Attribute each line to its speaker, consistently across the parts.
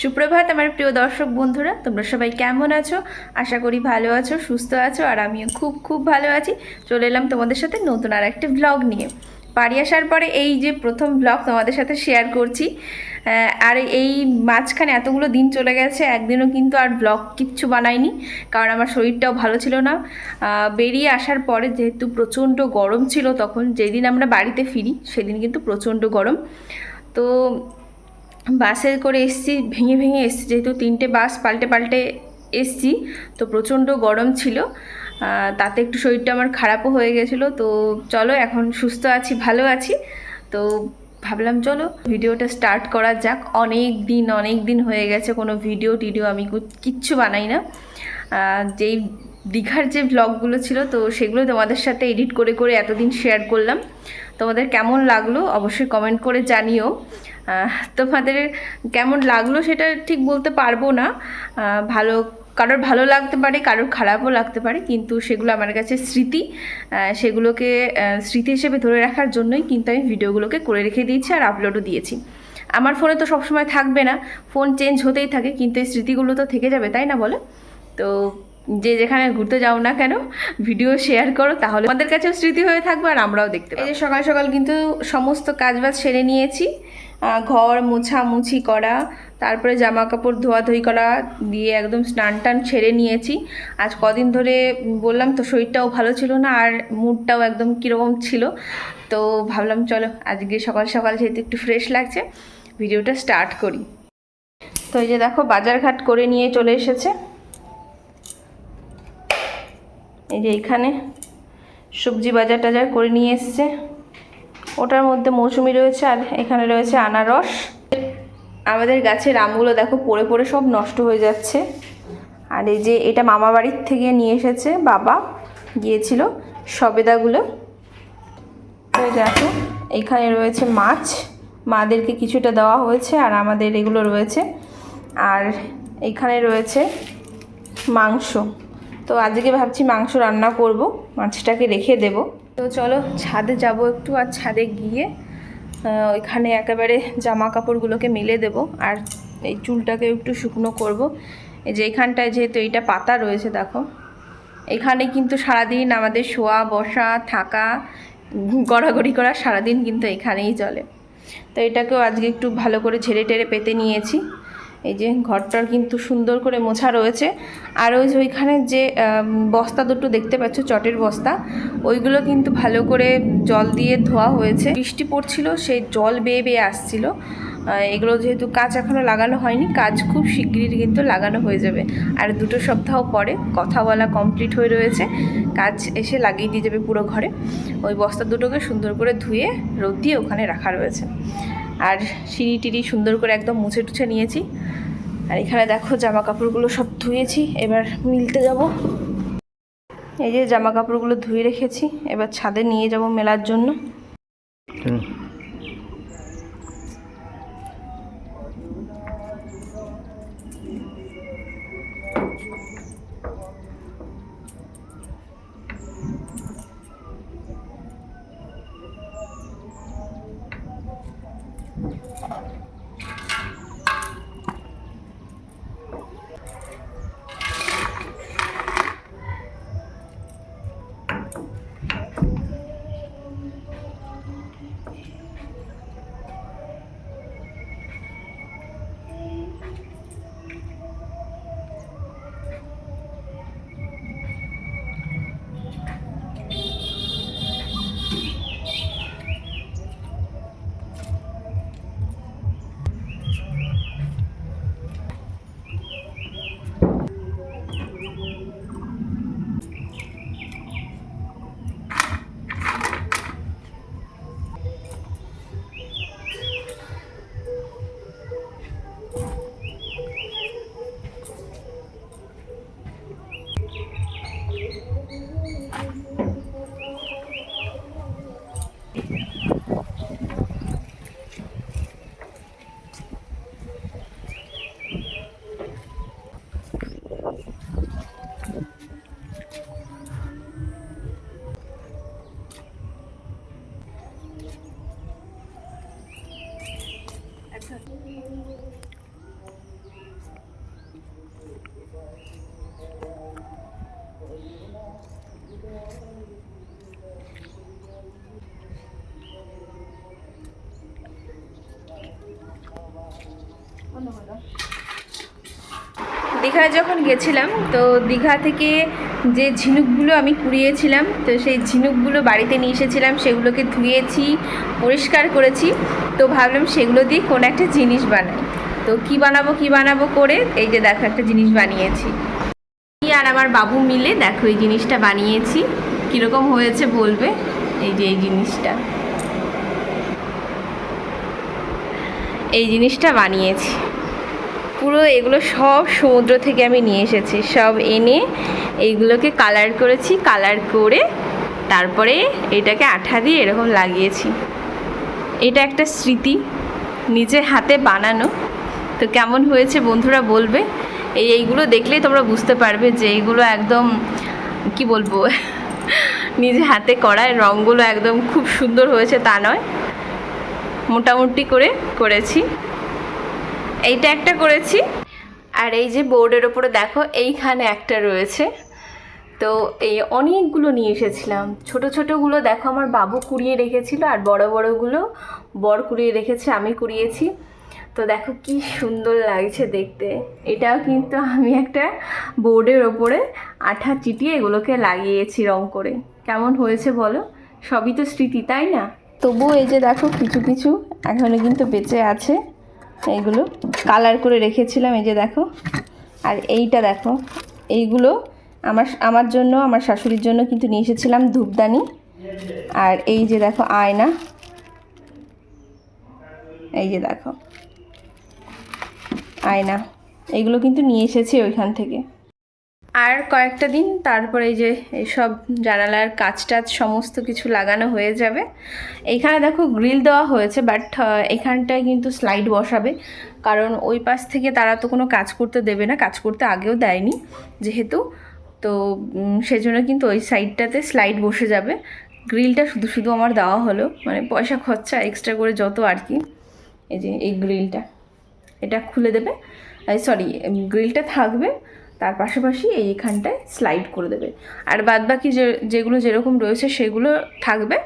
Speaker 1: সুপ্রভাত আমার প্রিয় দর্শক বন্ধুরা, তোমরা সবাই কেমন আছো? আশা করি ভালো আছো, সুস্থ আছো, আর আমিও খুব খুব ভালো আছি। চলে এলাম তোমাদের সাথে নতুন আর একটা ব্লগ নিয়ে। বাড়ি আসার পরে এই যে প্রথম ব্লগ তোমাদের সাথে শেয়ার করছি আর এই মাঝখানে এতগুলো দিন চলে গেছে, একদিনও কিন্তু আর ব্লগ কিচ্ছু বানাইনি, কারণ আমার শরীরটাও ভালো ছিল না। বেরিয়ে আসার পরে যেহেতু প্রচণ্ড গরম ছিল, তখন যেদিন আমরা বাড়িতে ফিরি, সেদিন কিন্তু প্রচণ্ড গরম। তো বাসে করে এসছি, ভেঙে ভেঙে এসছি। যেহেতু তিনটে বাস পাল্টে পাল্টে এসছি, তো প্রচণ্ড গরম ছিল। তাতে একটু শরীরটা আমার খারাপও হয়ে গেছিল। তো চলো, এখন সুস্থ আছি, ভালো আছি। তো ভাবলাম, চলো, ভিডিওটা স্টার্ট করা যাক। অনেক দিন অনেক দিন হয়ে গেছে, কোনো ভিডিও টিডিও আমি কিচ্ছু বানাই না। যেই দীঘার যে ব্লগগুলো ছিল, তো সেগুলো তোমাদের সাথে এডিট করে করে এতদিন শেয়ার করলাম। তোমাদের কেমন লাগল, অবশ্যই কমেন্ট করে জানিও। তোমাদের কেমন লাগল সেটা ঠিক বলতে পারব না। ভালো কারোর ভালো লাগতে পারে কারোর খারাপও লাগতে পারে কিন্তু সেগুলো আমার কাছে স্মৃতি। সেগুলোকে স্মৃতি হিসেবে ধরে রাখার জন্যই কিন্তু আমি ভিডিওগুলোকে করে রেখে দিয়েছি আর আপলোডও দিয়েছি। আমার ফোনে তো সবসময় থাকবে না ফোন চেঞ্জ হতেই থাকে কিন্তু এই স্মৃতিগুলো তো থেকে যাবে তাই না বলো? তো যে যেখানে ঘুরতে যাও না কেন ভিডিও শেয়ার করো তাহলে আমাদের কাছেও স্মৃতি হয়ে থাকবে আর আমরাও দেখতে পাবো। এই যে সকাল সকাল কিন্তু সমস্ত কাজবাজ সেরে নিয়েছি। ঘর মোছামুছি করা, তারপরে জামা কাপড় ধোয়াধুয়ি করা দিয়ে একদম স্নান টান ছেড়ে নিয়েছি। আজ কদিন ধরে বললাম তো শরীরটাও ভালো ছিল না আর মুডটাও একদম কীরকম ছিল। তো ভাবলাম চলো আজকে সকাল সকাল যেহেতু একটু ফ্রেশ লাগছে, ভিডিওটা স্টার্ট করি। তো এই যে দেখো বাজারঘাট করে নিয়ে চলে এসেছে। এই যে এখানে সবজি বাজার টাজার করে নিয়ে এসছে। ওটার মধ্যে মৌসুমি রয়েছে আর এখানে রয়েছে আনারস। আমাদের গাছের আমগুলো দেখো পড়ে পড়ে সব নষ্ট হয়ে যাচ্ছে। আর এই যে এটা মামা বাড়ির থেকে নিয়ে এসেছে বাবা, গিয়েছিল সবেদাগুলো। দেখো, এখানে রয়েছে মাছ। মাদেরকে কিছুটা দেওয়া হয়েছে আর আমাদের এগুলো রয়েছে। আর এখানে রয়েছে মাংস। তো আজকে ভাবছি মাংস রান্না করব, মাছটাকে রেখে দেব। তো চলো ছাদে যাব একটু আর ছাদে গিয়ে ওইখানে একেবারে জামা কাপড়গুলোকে মেলে দেব আর এই চুলটাকে একটু শুকনো করব। এই যে এখানটায় যেহেতু এইটা পাতা রয়েছে দেখো, এখানে কিন্তু সারাদিন আমাদের শোয়া, বসা, থাকা, গড়াগড়ি করা সারাদিন কিন্তু এখানেই চলে। তো এটাকেও আজকে একটু ভালো করে ঝেড়ে টেরে পেতে নিয়েছি। এই যে ঘরটার কিন্তু সুন্দর করে মোছা রয়েছে। আর ওই যে ওইখানে যে বস্তা দুটো দেখতে পাচ্ছ, চটের বস্তা, ওইগুলো কিন্তু ভালো করে জল দিয়ে ধোয়া হয়েছে। বৃষ্টি পড়ছিল, সেই জল বেয়ে বেয়ে আসছিল। এগুলো যেহেতু কাজ এখনও লাগানো হয়নি, কাজ খুব শিগগিরই কিন্তু লাগানো হয়ে যাবে। আর দুটো সপ্তাহ পরে কথা বলা কমপ্লিট হয়ে রয়েছে, কাজ এসে লাগিয়ে দিয়ে যাবে পুরো ঘরে। ওই বস্তা দুটোকে সুন্দর করে ধুয়ে, রোদ দিয়ে ওখানে রাখা রয়েছে। আর সিঁড়ি টিড়ি সুন্দর করে একদম মুছে টুছে নিয়েছি। আর এখানে দেখো জামা কাপড়গুলো সব ধুয়েছি, এবার মিলতে যাব। এই যে জামা কাপড়গুলো ধুয়ে রেখেছি, এবার ছাদে নিয়ে যাব মেলার জন্য। দীঘায় যখন গেছিলাম, তো দীঘা থেকে যে ঝিনুকগুলো আমি কুড়িয়েছিলাম তো সেই ঝিনুকগুলো বাড়িতে নিয়ে এসেছিলাম, সেগুলোকে ধুয়েছি, পরিষ্কার করেছি। তো ভাবলাম সেগুলো দিয়ে কোনো একটা জিনিস বানাই। তো কি বানাবো কি বানাবো করে, এই যে দেখো একটা জিনিস বানিয়েছি। আর আমার বাবু মিলে দেখো এই জিনিসটা বানিয়েছি। কীরকম হয়েছে বলবে? এই যে এই জিনিসটা। এই জিনিসটা বানিয়েছি। পুরো এগুলো সব সমুদ্র থেকে আমি নিয়ে এসেছি। সব এনে এইগুলোকে কালার করেছি কালার করে তারপরে এটাকে আঠা দিয়ে এরকম লাগিয়েছি। এটা একটা স্মৃতি নিজের হাতে বানানো। তো কেমন হয়েছে বন্ধুরা বলবে? এই এইগুলো দেখলেই তোমরা বুঝতে পারবে যে এইগুলো একদম, কি বলব, নিজে হাতে করা, রঙগুলো একদম খুব সুন্দর হয়েছে তা নয়। মোটামুটি করে করেছি। এইটা একটা করেছি। আর এই যে বোর্ডের ওপরে দেখো, এইখানে একটা রয়েছে। তো এই অনেকগুলো নিয়ে এসেছিলাম। ছোট ছোটোগুলো দেখো, আমার বাবু কুড়িয়ে রেখেছিল আর বড় বড়গুলো বর কুড়িয়ে রেখেছে, আমি কুড়িয়েছি। তো দেখো কি সুন্দর লাগছে দেখতে। এটাও কিন্তু আমি একটা বোর্ডের ওপরে আঠা চিটিয়ে এগুলোকে লাগিয়েছি রং করে। কেমন হয়েছে বলো? সবই তো স্মৃতি, তাই না? তবুও এই যে দেখো, কিছু কিছু এখনও কিন্তু বেঁচে আছে। এইগুলো কালার করে রেখেছিলাম, এই যে দেখো। আর এইটা দেখো, এইগুলো আমার আমার জন্য, আমার শাশুড়ির জন্য কিন্তু নিয়ে এসেছিলাম ধূপদানি। আর এই যে দেখো আয়না। এই যে দেখো, আয়না। এইগুলো কিন্তু নিয়ে এসেছি ওইখান থেকে। আর কয়েকটা দিন তারপরে যে এইসব জানালার কাচ টাচ সমস্ত কিছু লাগানো হয়ে যাবে। এইখানে দেখো গ্রিল দেওয়া হয়েছে, বাট এখানটায় কিন্তু স্লাইড বসাবে। কারণ ওই পাশ থেকে তারা তো কোনো কাজ করতে দেবে না, কাজ করতে আগেও দেয়নি যেহেতু। তো সেজন্য কিন্তু ওই সাইডটাতে স্লাইড বসে যাবে। গ্রিলটা শুধু শুধু আমার দেওয়া হলো। মানে পয়সা খরচা এক্সট্রা করে যত আর কি, এই যে, এই গ্রিলটা। এটা খুলে দেবে। সরি গ্রিলটা থাকবে। তার পাশাপাশি এইখানটায় স্লাইড করে দেবে। আর বাদবাকি যে, যেগুলো যেরকম রয়েছে সেগুলো থাকবে।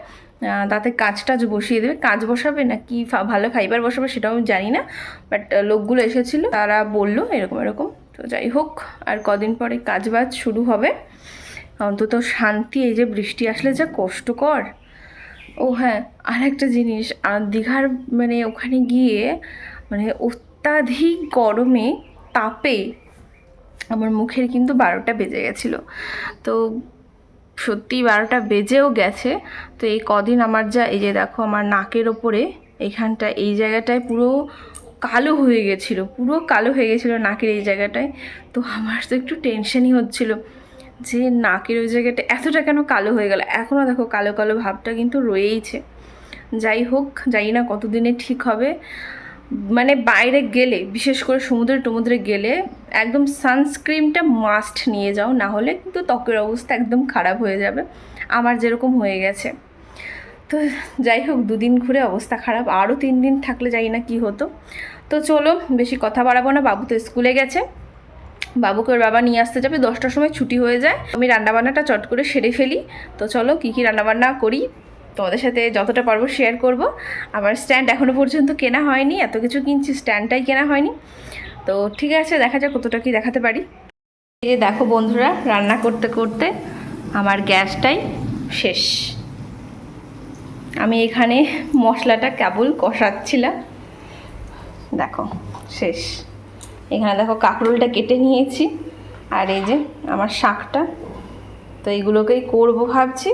Speaker 1: তাতে কাঁচ টাচ বসিয়ে দেবে। কাঁচ বসাবে না কি ভালো ফাইবার বসাবে সেটাও আমি জানি না। বাট লোকগুলো এসেছিল, তারা বলল এরকম এরকম। তো যাই হোক, আর কদিন পরে কাজ বাজ শুরু হবে। অন্তত শান্তি, এই যে বৃষ্টি আসলে যা কষ্টকর। ও হ্যাঁ আর একটা জিনিস দীঘার মানে ওখানে গিয়ে মানে অত্যাধিক গরমে তাপে আমার মুখের কিন্তু বারোটা বেজে গেছিল। তো সত্যি বারোটা বেজেও গেছে। তো এই কদিন আমার যা, এই যে দেখো আমার নাকের ওপরে এখানটা, এই জায়গাটায় পুরো কালো হয়ে গেছিল, পুরো কালো হয়ে গেছিল নাকের এই জায়গাটায়। তো আমার তো একটু টেনশনই হচ্ছিল যে নাকের ওই জায়গাটা এতটা কেন কালো হয়ে গেল? এখনও দেখো কালো কালো ভাবটা কিন্তু রয়েইছে। যাই হোক, জানি না কতদিনে ঠিক হবে। মানে বাইরে গেলে, বিশেষ করে সমুদ্রে টমুদ্রে গেলে, একদম সানস্ক্রিনটা মাস্ট নিয়ে যাও, না হলে কিন্তু ত্বকের অবস্থা একদম খারাপ হয়ে যাবে। আমার যেরকম হয়ে গেছে। তো যাই হোক, দুদিন ঘুরে অবস্থা খারাপ। আরও তিন দিন থাকলে জানি না কি হতো। তো চলো, বেশি কথা বাড়াবো না। বাবু তো স্কুলে গেছে। বাবুকে ওর বাবা নিয়ে আসতে যাবে। দশটার সময় ছুটি হয়ে যায়। আমি রান্নাবান্নাটা চট করে সেরে ফেলি। তো চলো, কী কী রান্নাবান্না করি? তোমাদের সাথে যতটা পারব শেয়ার করব। আমার স্ট্যান্ড এখনও পর্যন্ত কেনা হয়নি, এত কিছু কিনছি স্ট্যান্ডটাই কেনা হয়নি। তো ঠিক আছে, দেখা যাক কতটা কি দেখাতে পারি। এই দেখো বন্ধুরা, রান্না করতে করতে আমার গ্যাসটাই শেষ। আমি এখানে মশলাটা কেবল কষাচ্ছিলাম। দেখো, শেষ। এখানে দেখো কাঁকরোলটা কেটে নিয়েছি। আর এই যে আমার শাকটা, তো এইগুলোকেই করব ভাবছি।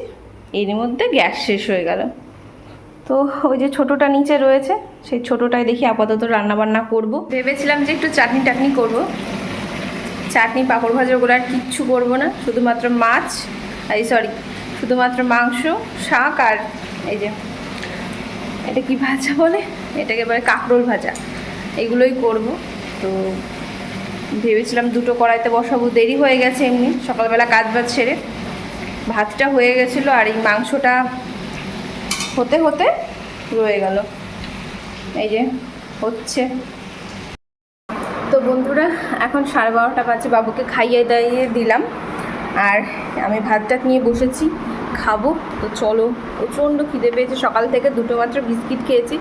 Speaker 1: এর মধ্যে গ্যাস শেষ হয়ে গেল। তো ওই যে ছোটোটা নিচে রয়েছে, সেই ছোটোটাই দেখি আপাতত রান্না বান্না করব। ভেবেছিলাম যে একটু চাটনি টাটনি করব। চাটনি, পাঁপড় ভাজা ওগুলো আর কিচ্ছু করব না, শুধুমাত্র মাছ এই সরি, শুধুমাত্র মাংস, শাক আর এই যে, এটা কি ভাজা বলে? এটাকে বলে কাঁকরোল ভাজা। এগুলোই করব। তো ভেবেছিলাম দুটো কড়াইতে বসাবো, দেরি হয়ে গেছে এমনি, সকালবেলা কাজ বাজ সেরে। ভাতটা হয়ে গেছিল আর এই মাংসটা হতে হতে রয়ে গেল। এই যে হচ্ছে। তো বন্ধুরা, এখন সাড়ে বারোটা বাজে, বাবুকে খাইয়ে দাইয়ে দিলাম। আর আমি ভাতটা নিয়ে বসেছি, খাব। তো চলো, প্রচণ্ড খিদে পেয়েছে। সকাল থেকে দুটো মাত্র বিস্কিট খেয়েছি,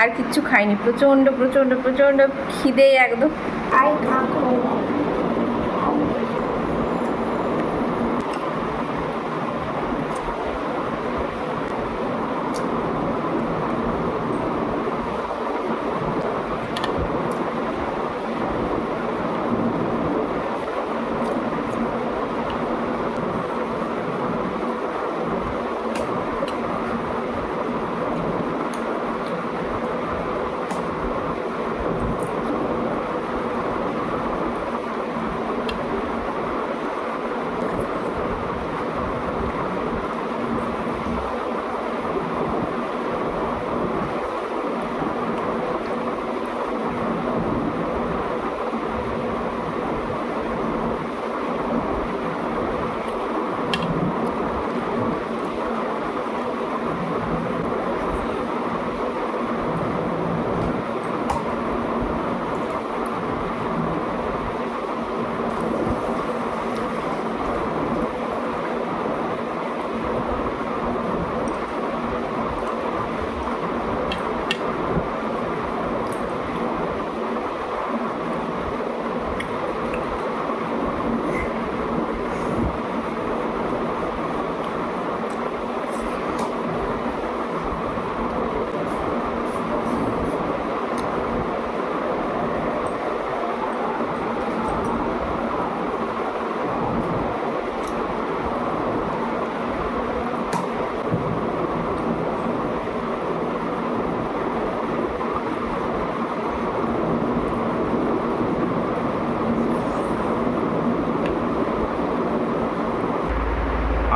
Speaker 1: আর কিচ্ছু খাইনি। প্রচণ্ড প্রচণ্ড প্রচণ্ড খিদে একদম।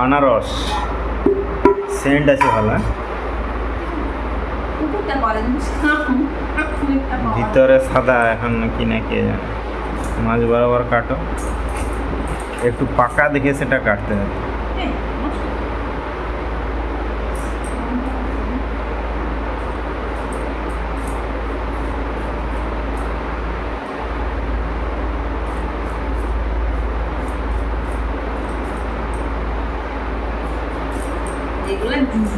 Speaker 2: আনারস। সেন্ট আছে ভালো হ্যাঁ? ভিতরে সাদা এখন কি না কে জানে। মাছ বরাবর কাটো। একটু পাকা দেখে সেটা কাটতে হবে
Speaker 1: এগুলো জুস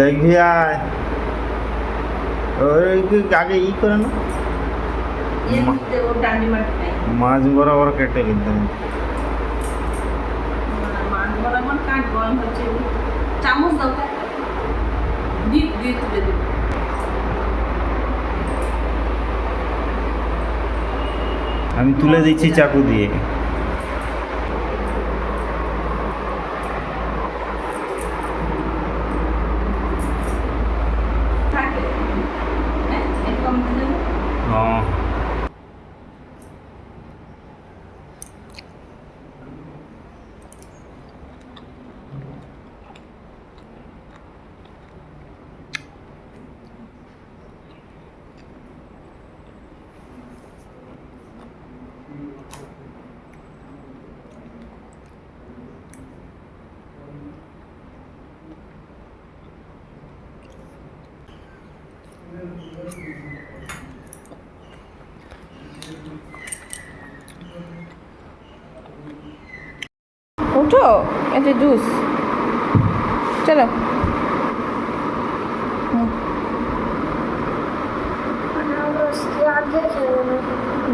Speaker 2: দেখবি আয় ওই আগে ই করে না?
Speaker 1: ইয়ে
Speaker 2: মাছ বরাবর কেটে দিতে হবে।
Speaker 1: মাছ বরাবর কাঠ গরম হচ্ছে। চামচ দাও তো। দিয়ে দিয়ে তুলে দেবো।
Speaker 2: আমি তুলে দিচ্ছি চাকু দিয়ে
Speaker 1: থাকে হ্যাঁ একটু আমাকে দেবো
Speaker 2: ও
Speaker 1: ওঠো এটা জুস। চলো।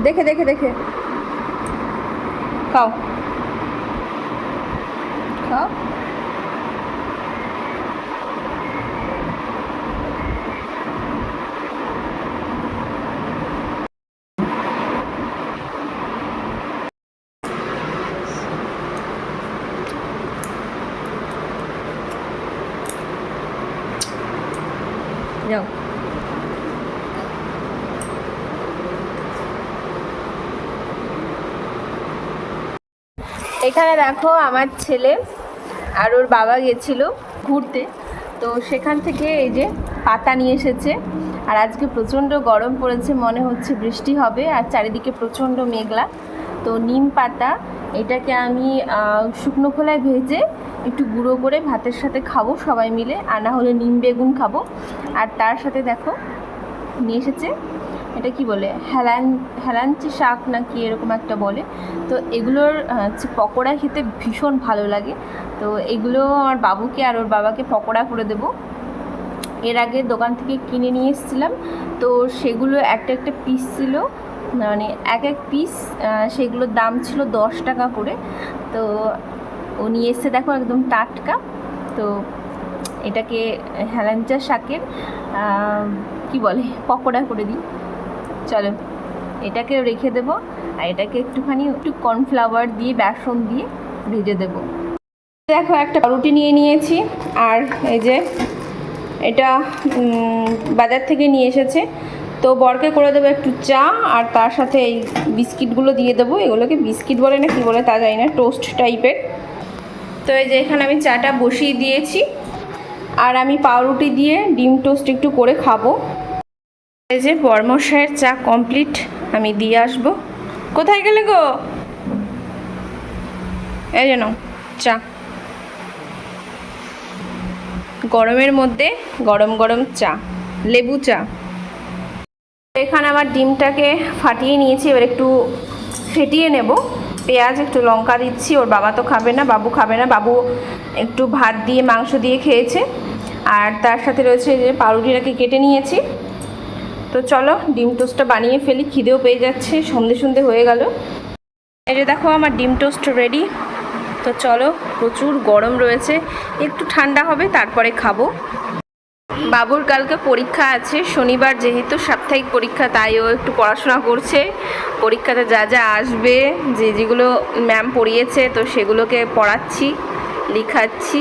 Speaker 1: দেখে দেখে দেখে। খাও। খাও যাও এখানে দেখো আমার ছেলে আর ওর বাবা গেছিল ঘুরতে। তো সেখান থেকে এই যে পাতা নিয়ে এসেছে। আর আজকে প্রচণ্ড গরম পড়েছে, মনে হচ্ছে বৃষ্টি হবে। আর চারিদিকে প্রচণ্ড মেঘলা। তো নিম পাতা, এটাকে আমি শুকনো খোলায় ভেজে একটু গুঁড়ো করে ভাতের সাথে খাব সবাই মিলে। আর না হলে নিম বেগুন খাব। আর তার সাথে দেখো, নিয়ে এসেছে এটা কি বলে? হেলান হেলাঞ্চি শাক না কি এরকম একটা বলে। তো এগুলোর হচ্ছে পকোড়া খেতে ভীষণ ভালো লাগে। তো এগুলো আমার বাবুকে আর ওর বাবাকে পকোড়া করে দেবো। এর আগে দোকান থেকে কিনে নিয়ে এসেছিলাম। তো সেগুলো একটা একটা পিস ছিল। মানে এক এক পিস সেগুলোর দাম ছিল দশ টাকা করে। তো ও নিয়ে এসছে দেখো একদম টাটকা। তো এটাকে হেলাঞ্চা শাকের কি বলে? পকোড়া করে দিই। চলো, এটাকে রেখে দেবো, আর এটাকে একটুখানি একটু কর্নফ্লাওয়ার দিয়ে, বেসন দিয়ে ভেজে দেবো। দেখো, একটা রুটি নিয়ে নিয়েছি, আর এই যে এটা বাজার থেকে নিয়ে এসেছে। তো বরকে করে দেবো একটু চা, আর তার সাথে এই বিস্কিটগুলো দিয়ে দেবো। এগুলোকে বিস্কিট বলে না কি বলে তা জানি না, টোস্ট টাইপের। তো এই যে এখানে আমি চাটা বসিয়ে দিয়েছি, আর আমি পাউরুটি দিয়ে ডিম টোস্ট একটু করে খাব। এই যে বর্মশায়ের চা কমপ্লিট আমি দিয়ে আসব। কোথায় গেলে গো? এই যেন চা। গরমের মধ্যে গরম গরম চা, লেবু চা। এখানে আমার ডিমটাকে ফাটিয়ে নিয়েছি, এবার একটু ফেটিয়ে নেব। পেঁয়াজ, একটু লঙ্কা দিচ্ছি, ওর বাবা তো খাবে না, বাবু খাবে না। বাবু একটু ভাত দিয়ে, মাংস দিয়ে খেয়েছে। আর তার সাথে রয়েছে যে পাউরুটিটাকে কেটে নিয়েছি। তো চলো ডিম টোস্টটা বানিয়ে ফেলি, খিদেও পেয়ে যাচ্ছে, সন্ধে সন্ধে হয়ে গেল। এই যে দেখো আমার ডিম টোস্ট রেডি তো চলো, প্রচুর গরম রয়েছে, একটু ঠান্ডা হবে, তারপরে খাব। বাবুর কালকে পরীক্ষা আছে, শনিবার যেহেতু সাপ্তাহিক পরীক্ষা, তাই ও একটু পড়াশোনা করছে। পরীক্ষাতে যা যা আসবে, যে যেগুলো ম্যাম পড়িয়েছে, তো সেগুলোকে পড়াচ্ছি, লিখাচ্ছি।